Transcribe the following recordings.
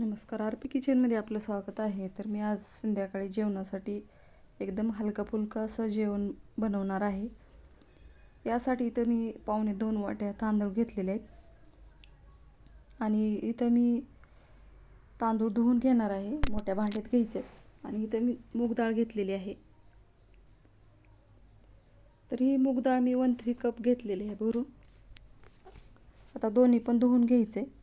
नमस्कार. R P किचनमध्ये आपलं स्वागत आहे. तर मी आज संध्याकाळी जेवणासाठी एकदम हलका फुलका असं जेवण बनवणार आहे. यासाठी इथं मी पावणे दोन वाट्या तांदूळ घेतलेले आहेत. आणि इथं मी तांदूळ धुवून घेणार आहे. मोठ्या भांड्यात घ्यायचे आणि इथं मी मूग डाळ घेतलेली आहे. तर ही मूग डाळ मी वन थ्री कप घेतलेली आहे भरून. आता दोन्ही पण धुवून घ्यायचे.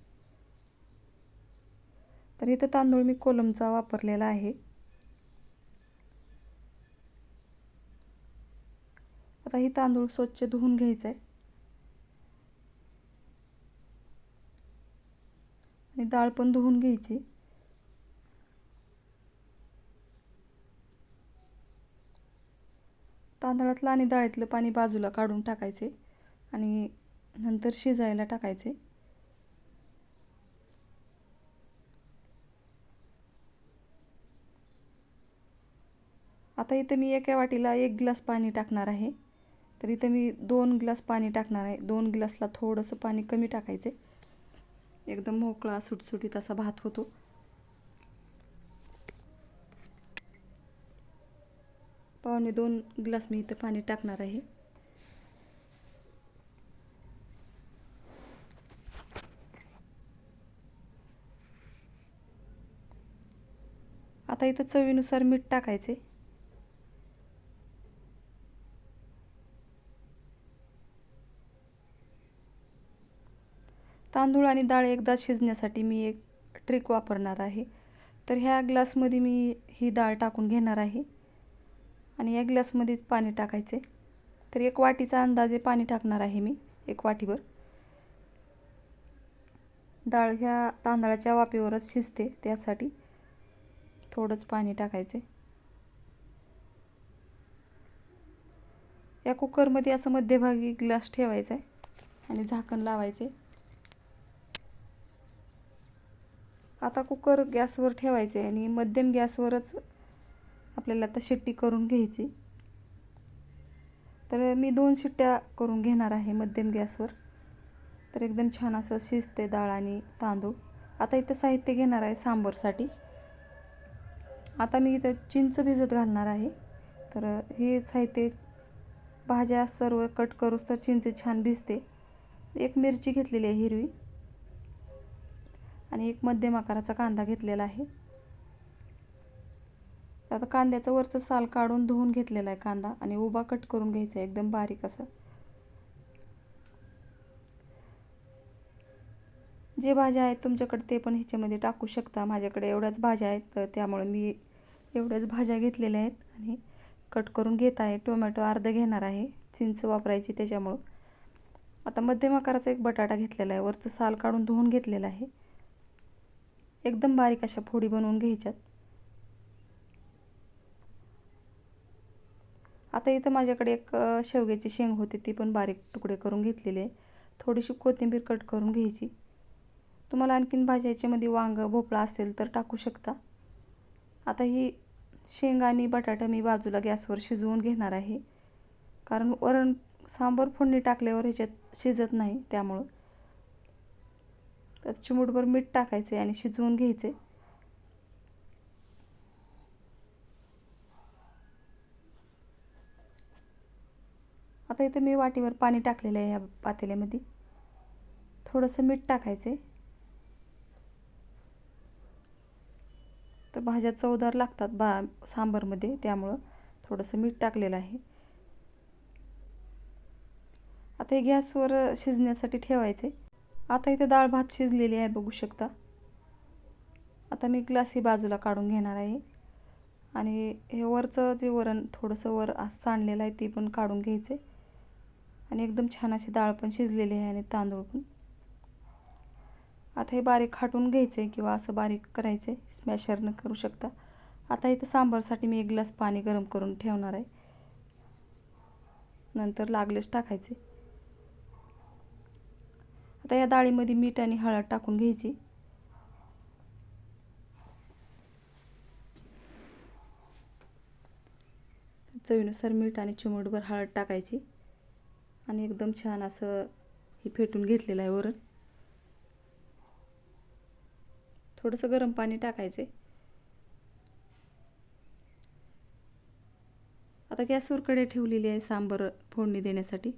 तर इथं तांदूळ मी कोलमचा वापरलेला आहे. आता ही तांदूळ स्वच्छ धुवून घ्यायचं आहे आणि डाळ पण धुवून घ्यायची. तांदळातलं आणि डाळीतलं पाणी बाजूला काढून टाकायचे आणि नंतर शिजायला टाकायचे. आता इथं मी एका वाटीला एक ग्लास पाणी टाकणार आहे. तर इथं मी दोन ग्लास पाणी टाकणार आहे. दोन ग्लासला थोडंसं पाणी कमी टाकायचे एकदम मोकळा सुटसुटीत असा भात होतो. पावणे दोन ग्लास मी इथं पाणी टाकणार आहे. आता इथं चवीनुसार मीठ टाकायचे तांदूळ आणि डाळ एकदा शिजण्यासाठी मी एक ट्रिक वापरणार आहे. तर ह्या ग्लासमध्ये मी ही डाळ टाकून घेणार आहे. आणि या ग्लासमध्येच पाणी टाकायचे. तर एक वाटीचा अंदाजे पाणी टाकणार आहे मी एक वाटीभर. डाळ ह्या तांदळाच्या वाफेवरच शिजते त्यासाठी थोडंच पाणी टाकायचे. या कुकरमध्ये असं मध्यभागी ग्लास ठेवायचा आहे आणि झाकण लावायचे. आता कुकर गॅसवर ठेवायचे आणि मध्यम गॅसवरच आपल्याला आता शिट्टी करून घ्यायची. तर मी दोन शिट्ट्या करून घेणार आहे मध्यम गॅसवर. तर एकदम छान असं शिजते डाळ आणि तांदूळ. आता इथं साहित्य घेणार आहे सांबरसाठी. आता मी इथं चिंच भिजत घालणार आहे. तर हे साहित्य भाज्या सर्व कट करूस तर चिंच छान भिजते. एक मिरची घेतलेली आहे हिरवी. आणि एक मध्यम आकाराचा कांदा घेतलेला आहे. आता कांद्याचं वरचं साल काढून धुवून घेतलेला आहे कांदा आणि उभा कट करून घ्यायचा आहे एकदम बारीक असं. जे भाज्या आहेत तुमच्याकडे ते पण ह्याच्यामध्ये टाकू शकता. माझ्याकडे एवढ्याच भाज्या आहेत तर त्यामुळे मी एवढ्याच भाज्या घेतलेल्या आहेत आणि कट करून घेत आहे. टोमॅटो अर्ध घेणार आहे चिंच वापरायची त्याच्यामुळं. आता मध्यम आकाराचा एक बटाटा घेतलेला आहे वरचं साल काढून धुवून घेतलेला आहे. एकदम बारीक अशा फोडी बनवून घ्यायच्यात. आता इथं माझ्याकडे एक शेवग्याची शेंग होती ती पण बारीक तुकडे करून घेतलेले आहे. थोडीशी कोथिंबीर कट करून घ्यायची. तुम्हाला आणखीन भाज्या याच्यामध्ये वांगं भोपळा असेल तर टाकू शकता. आता ही शेंग आणि बटाटा मी बाजूला गॅसवर शिजवून घेणार आहे. कारण वरण सांबर फोडणी टाकल्यावर ह्याच्यात शिजत नाही त्यामुळं. त्यात चिमूटभर मीठ टाकायचे आणि शिजवून घ्यायचे. आता इथं मी वाटीवर पाणी टाकलेलं आहे या पातेल्यामध्ये. थोडंसं मीठ टाकायचे. तर भाज्या चवदार लागतात बा सांबरमध्ये त्यामुळं थोडंसं मीठ टाकलेलं आहे. आता हे गॅसवर शिजण्यासाठी ठेवायचे. आता इथे डाळ भात शिजलेली आहे बघू शकता. आता मी ग्लास ही बाजूला काढून घेणार आहे. आणि हे वरचं जे वरण थोडंसं वर सांडलेलं आहे ते पण काढून घ्यायचे. आणि एकदम छान अशी डाळ पण शिजलेली आहे आणि तांदूळ पण. आता हे बारीक खाटून घ्यायचे किंवा असं बारीक करायचं. आहे स्मॅशरनं करू शकता. आता इथं सांबारसाठी मी एक ग्लास पाणी गरम करून ठेवणार आहे. नंतर लागलेच टाकायचे. आता या डाळीमध्ये मीठ आणि हळद टाकून घ्यायची. चवीनुसार मीठ आणि चिमूटभर हळद टाकायची. आणि एकदम छान असं हे फेटून घेतलेलं आहे वरण. थोडंसं गरम पाणी टाकायचे. आता गॅसवर कडे ठेवलेली आहे सांबर फोडणी देण्यासाठी.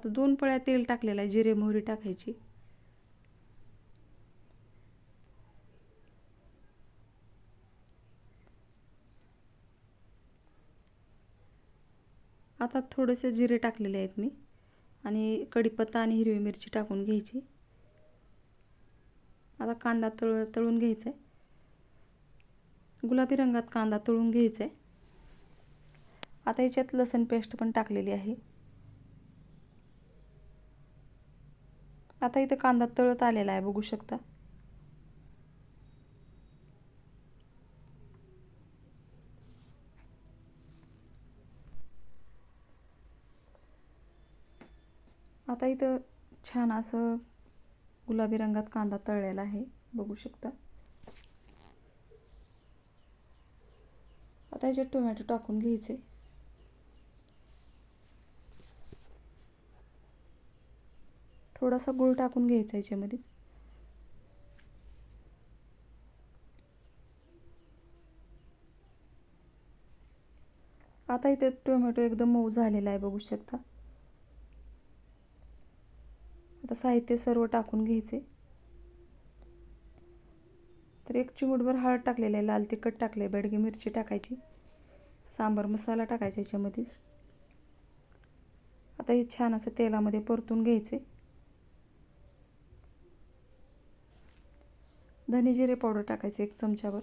आता दोन पळ्या तेल टाकलेलं आहे जिरे मोहरी टाकायची. आता थोडेसे जिरे टाकलेले आहेत मी. आणि कढीपत्ता आणि हिरवी मिरची टाकून घ्यायची. आता कांदा तळ तळून घ्यायचा आहे गुलाबी रंगात कांदा तळून घ्यायचा आहे आता याच्यात लसण पेस्ट पण टाकलेली आहे. आता इथं कांदा तळत आलेला आहे बघू शकता. आता इथं छान असं गुलाबी रंगात कांदा तळलेला आहे बघू शकता. आता याच्यात टोमॅटो टाकून घ्यायचे. थोडासा गूळ टाकून घ्यायचा याच्यामध्ये. आता इथे टोमॅटो एकदम मऊ झालेला आहे बघू शकता. आता साहित्य सर्व टाकून घ्यायचे. तर एक चिमूटभर हळद टाकलेलं आहे लाल तिखट टाकले बेडगी मिरची टाकायची सांबार मसाला टाकायचा याच्यामध्येच. आता हे छान असं तेलामध्ये परतून घ्यायचे. धने जिरे पावडर टाकायचं एक चमच्यावर.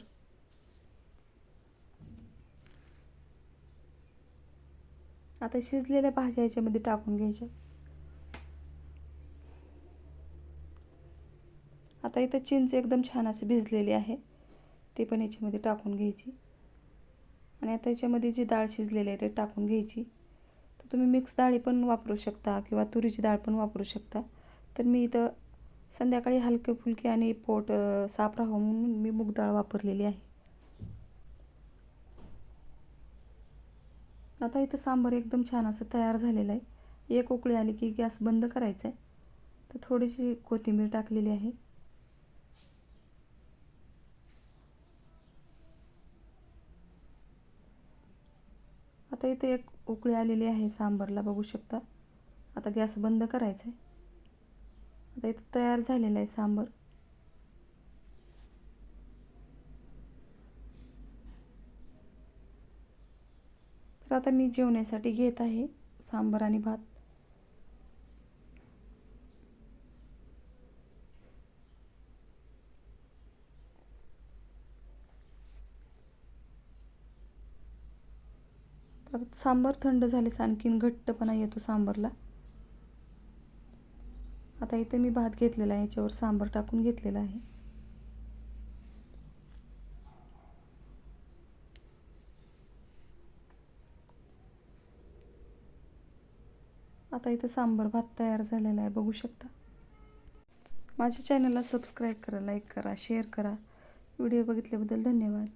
आता शिजलेल्या भाज्या याच्यामध्ये टाकून घ्यायच्या. आता इथं चिंच एकदम छान असे भिजलेली आहे. ते पण याच्यामध्ये टाकून घ्यायची. आणि आता याच्यामध्ये जी डाळ शिजलेली आहे ते टाकून घ्यायची. तर तुम्ही मिक्स डाळी पण वापरू शकता किंवा तुरीची डाळ पण वापरू शकता. तर मी इथं संध्याकाळी हलके फुलके आणि पोट साफ राहावं म्हणून मी मूगडाळ वापरलेली आहे. आता इथं सांबार एकदम छान असं तयार झालेलं आहे. एक उकळी आली की गॅस बंद करायचा आहे तर थोडीशी कोथिंबीर टाकलेली आहे. आता इथे एक उकळी आलेली आहे सांबारला बघू शकता. आता गॅस बंद करायचा आहे आता इथं तयार झालेलं आहे सांबर. तर आता मी जेवण्यासाठी घेत आहे सांबर आणि भात. सांबर सांबार थंड झाले आणखीन घट्टपणा येतो सांबरला. आता इथे मी भात घेतलेला आहे याच्यावर सांबर टाकून घेतलेला आहे. आता इथं सांबर भात तयार झालेला आहे बघू शकता. माझ्या चॅनलला सबस्क्राईब करा लाईक करा शेअर करा. व्हिडिओ बघितल्याबद्दल धन्यवाद.